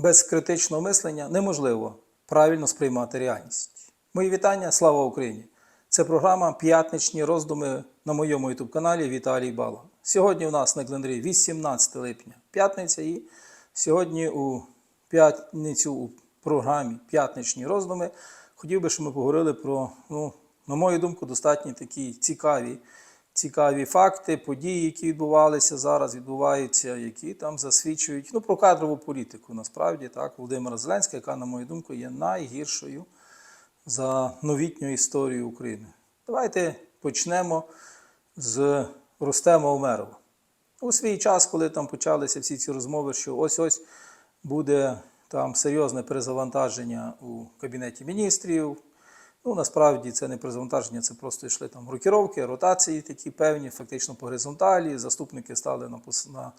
без критичного мислення неможливо правильно сприймати реальність. Мої вітання, слава Україні! Це програма П'ятничні роздуми на моєму youtube каналі Віталій Бала. Сьогодні у нас на календарі 18 липня, п'ятниця, і сьогодні у п'ятницю у програмі П'ятничні роздуми хотів би, щоб ми поговорили про, ну, на мою думку, достатньо такі цікаві, цікаві факти, події, які відбувалися зараз, відбуваються, які там засвідчують ну, про кадрову політику. Насправді так, Володимира Зеленська, яка, на мою думку, є найгіршою за новітню історію України. Давайте почнемо з Рустема Умерова. У свій час, коли там почалися всі ці розмови, що ось-ось буде там серйозне перезавантаження у Кабінеті міністрів. Ну, насправді це не перезавантаження, це просто йшли там рокіровки, ротації такі певні, фактично по горизонталі. Заступники стали на, на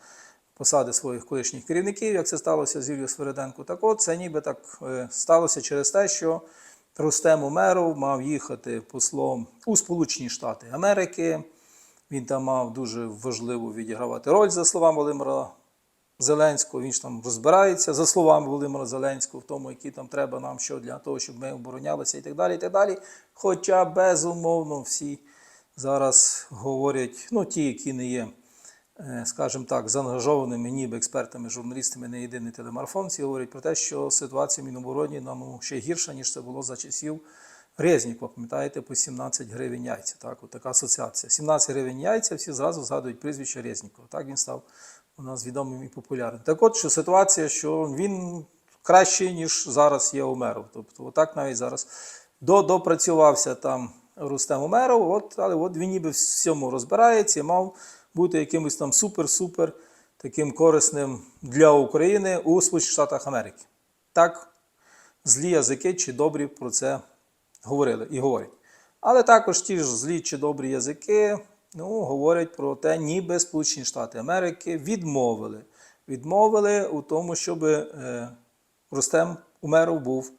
посади своїх колишніх керівників, як це сталося з Юлією Свериденко. Так от це ніби так е, сталося через те, що Рустем Умеров мав їхати послом у Сполучені Штати Америки. Він там мав дуже важливу відігравати роль, за словами Володимира Зеленського. Він ж там розбирається, за словами Володимира Зеленського, в тому, які там треба нам що для того, щоб ми оборонялися і так далі. і так далі. Хоча, безумовно, всі зараз говорять, ну ті, які не є, е, скажімо так, заангажованими ніби експертами, журналістами, не єдиний телемарафон, всі говорять про те, що ситуація в Мінобороні ну, ще гірша, ніж це було за часів Резнікова, пам'ятаєте, по 17 гривень яйця. Так, от така асоціація. 17 гривень яйця, всі зразу згадують прізвище Резнікова. Так він став у нас відомим і популярним. Так от, що ситуація, що він кращий, ніж зараз є Умеров. Тобто, отак навіть зараз до, допрацювався там Рустем Умеров, от, але от він ніби в всьому розбирається і мав бути якимось там супер-супер таким корисним для України у Сполучених Штатах Америки. Так злі язики чи добрі про це говорили і говорять. Але також ті ж злі чи добрі язики ну, говорять про те, ніби Сполучені Штати Америки відмовили. Відмовили у тому, щоб е, Рустем Умеров був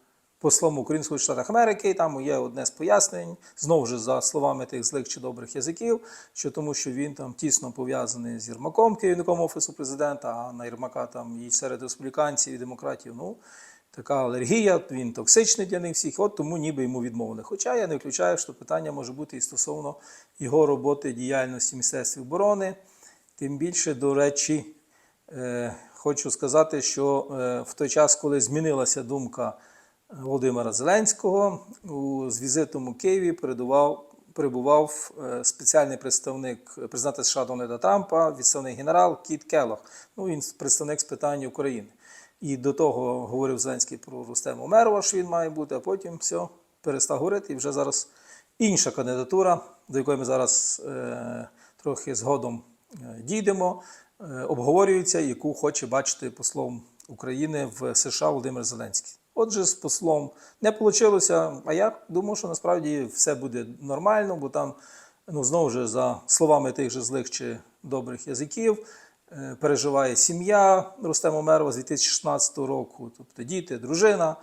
послом Сполучених Штатах Америки. І там є одне з пояснень, знову ж за словами тих злих чи добрих язиків, що тому, що він там тісно пов'язаний з Єрмаком, керівником Офісу президента, а на Єрмака там і серед республіканців і демократів. Ну, така алергія, він токсичний для них всіх, от тому ніби йому відмовили. Хоча я не виключаю, що питання може бути і стосовно його роботи діяльності в Міністерстві оборони. Тим більше, до речі, е, хочу сказати, що е, в той час, коли змінилася думка Володимира Зеленського, у, з візитом у Києві передував. Перебував е, спеціальний представник президента США Дональда Трампа, відставний генерал Кіт Келлог. Ну, він представник з питань України. І до того говорив Зеленський про Рустема Умерова, що він має бути, а потім все, перестав говорити. І вже зараз інша кандидатура, до якої ми зараз е, трохи згодом е, дійдемо, е, обговорюється, яку хоче бачити послом України в США Володимир Зеленський. Отже, з послом не вийшло, а я думав, що насправді все буде нормально, бо там, ну знову ж за словами тих же злих чи добрих язиків, переживає сім'я Рустема Умерова з 2016 року, тобто діти, дружина.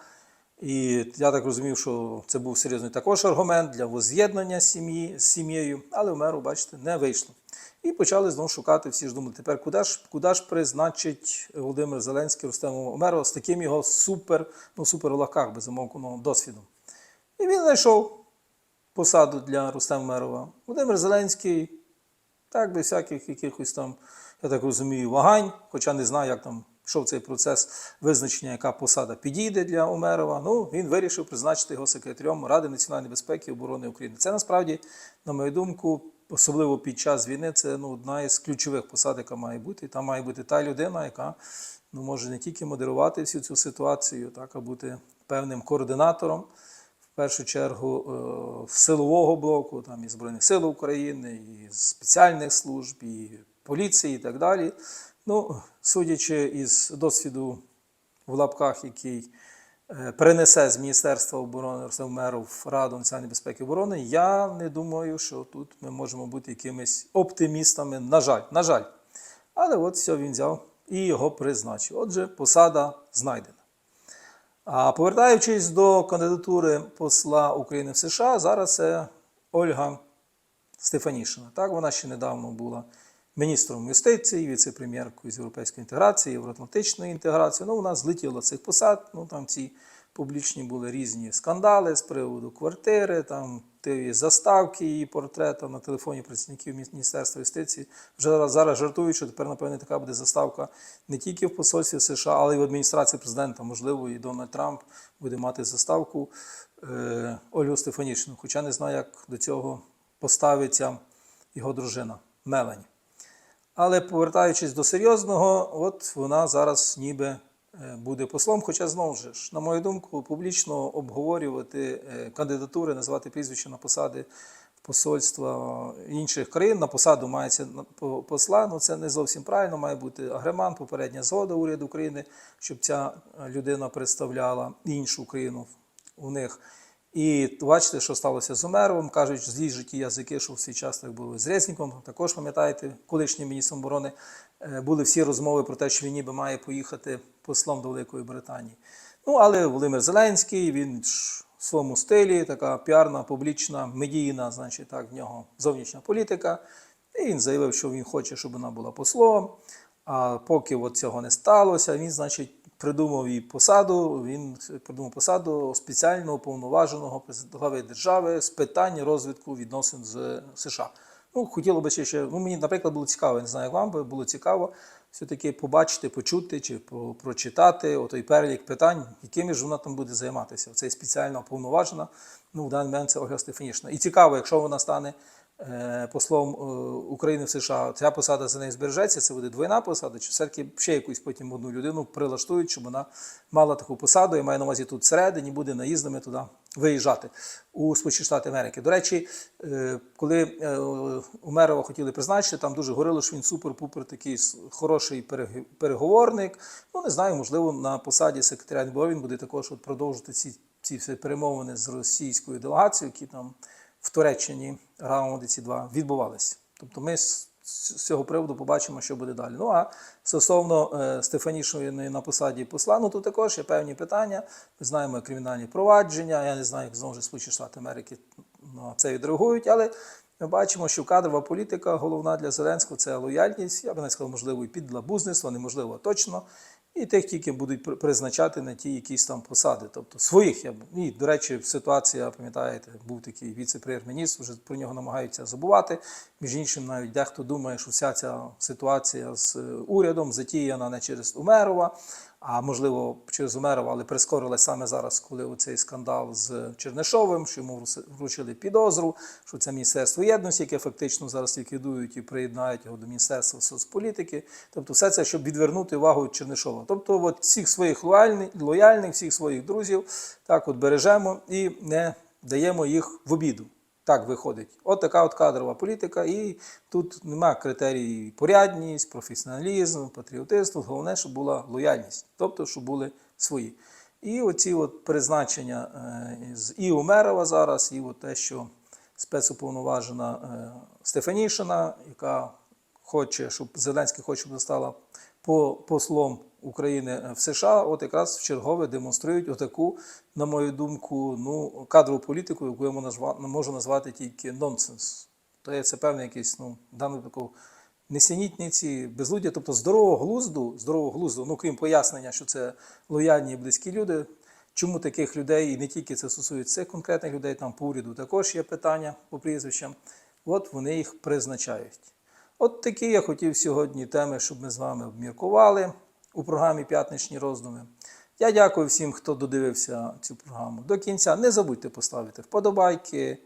І я так розумів, що це був серйозний також аргумент для воз'єднання сім'ї з сім'єю, але Умеру, бачите, не вийшло. І почали знову шукати. Всі ж думали, тепер куди ж, куди ж призначить Володимир Зеленський Рустема Умерова з таким його супер, ну супер лаках, безумовно, досвідом. І він знайшов посаду для Рустема Умерова. Володимир Зеленський, так, без всяких якихось там, я так розумію, вагань, хоча не знаю, як там пішов цей процес визначення, яка посада підійде для Умерова. Ну, він вирішив призначити його секретарем Ради національної безпеки і оборони України. Це насправді, на мою думку, особливо під час війни, це ну, одна із ключових посад, яка має бути. Там має бути та людина, яка ну, може не тільки модерувати всю цю ситуацію, так, а бути певним координатором. В першу чергу е, силового блоку, там і Збройних сил України, і спеціальних служб, і поліції, і так далі. Ну, судячи із досвіду в лапках, який е, перенесе з Міністерства оборони Меров в Раду національної безпеки і оборони, я не думаю, що тут ми можемо бути якимись оптимістами. На жаль, на жаль. Але от все він взяв і його призначив. Отже, посада знайдена. А повертаючись до кандидатури посла України в США, зараз це Ольга Стефанішина. Так, вона ще недавно була міністром юстиції, віце-прем'єркою з європейської інтеграції, євроатлантичної інтеграції. Ну, у нас злетіло цих посад. Ну там ці публічні були різні скандали з приводу квартири, там тієї заставки її портрета на телефоні працівників Міністерства юстиції. Вже зараз, жартують, що тепер, напевне, така буде заставка не тільки в посольстві США, але й в адміністрації президента. Можливо, і Дональд Трамп буде мати заставку е, Ольгу Стефанішину. Хоча не знаю, як до цього поставиться його дружина Мелані. Але повертаючись до серйозного, от вона зараз ніби е, буде послом. Хоча знову ж, на мою думку, публічно обговорювати е, кандидатури, називати прізвища на посади посольства інших країн. На посаду мається посла. Ну це не зовсім правильно. Має бути агреман, попередня згода уряду України, щоб ця людина представляла іншу країну у них. І бачите, що сталося з Умеровим. Кажуть, злі житті язики, що в свій час так було з Резніком. Також пам'ятаєте, колишнім міністром оборони е, були всі розмови про те, що він ніби має поїхати послом до Великої Британії. Ну, але Володимир Зеленський, він в своєму стилі, така піарна, публічна, медійна, значить, так, в нього зовнішня політика. І він заявив, що він хоче, щоб вона була послом. А поки от цього не сталося, він, значить, придумав їй посаду. Він придумав посаду спеціально уповноваженого глави держави з питань розвитку відносин з США. Ну, хотіло би ще, ще ну мені, наприклад, було цікаво, я не знаю, як вам би було цікаво все-таки побачити, почути чи прочитати отой перелік питань, якими ж вона там буде займатися. Це спеціально уповноважена. Ну, в даний момент це Ольга Стефанішна. І цікаво, якщо вона стане послом е, України в США, ця посада за нею збережеться, це буде двойна посада, чи все-таки ще якусь потім одну людину прилаштують, щоб вона мала таку посаду, я маю на увазі тут всередині, буде наїздами туди виїжджати у Сполучені Штати Америки. До речі, е, коли е, Умерова хотіли призначити, там дуже говорило, що він супер-пупер такий хороший перег- переговорник. Ну, не знаю, можливо, на посаді секретаря НБО він буде також от продовжити ці, ці всі перемовини з російською делегацією, які там в Туреччині раунди ці два відбувалися. Тобто ми з цього приводу побачимо, що буде далі. Ну а стосовно е, Стефанішої на посаді посла, ну тут також є певні питання. Ми знаємо кримінальні провадження. Я не знаю, як знову ж Сполучені Штати Америки на це відреагують, але ми бачимо, що кадрова політика головна для Зеленського це лояльність. Я би не сказав, можливо, і підлабузництво, неможливо точно. І тих тільки будуть призначати на ті якісь там посади, тобто своїх. Я і, до речі, ситуація, пам'ятаєте, був такий віце-прем'єр-міністр, вже про нього намагаються забувати. Між іншим, навіть дехто думає, що вся ця ситуація з е, урядом затіяна не через Умерова, а можливо через Умерова, але прискорилась саме зараз, коли оцей скандал з Чернишовим, що йому вручили підозру, що це Міністерство єдності, яке фактично зараз ліквідують і приєднають його до Міністерства соцполітики. Тобто, все це, щоб відвернути увагу від Чернишова. Тобто, от всіх своїх лояльних, всіх своїх друзів так от бережемо і не даємо їх в обіду. Так виходить. От така от кадрова політика, і тут нема критерій порядність, професіоналізм, патріотизм. Головне, щоб була лояльність, тобто, щоб були свої. І оці от призначення е, з і Умерова зараз, і от те, що спецуповноважена е, Стефанішина, яка хоче, щоб Зеленський хоче, щоб стала послом України в США, от якраз в чергове демонструють отаку, на мою думку, ну, кадрову політику, яку я можу назвати, тільки нонсенс. То це певний якийсь, ну, в даному несенітниці, безлуддя, тобто здорового глузду, здорового глузду, ну крім пояснення, що це лояльні і близькі люди. Чому таких людей, і не тільки це стосується цих конкретних людей, там по уряду також є питання по прізвищам. От вони їх призначають. От такі я хотів сьогодні теми, щоб ми з вами обміркували у програмі П'ятничні роздуми. Я дякую всім, хто додивився цю програму до кінця. Не забудьте поставити вподобайки,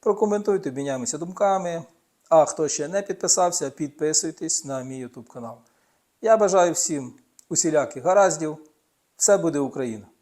прокоментуйте, обміняємося думками. А хто ще не підписався, підписуйтесь на мій YouTube канал. Я бажаю всім усіляких гараздів. Все буде Україна!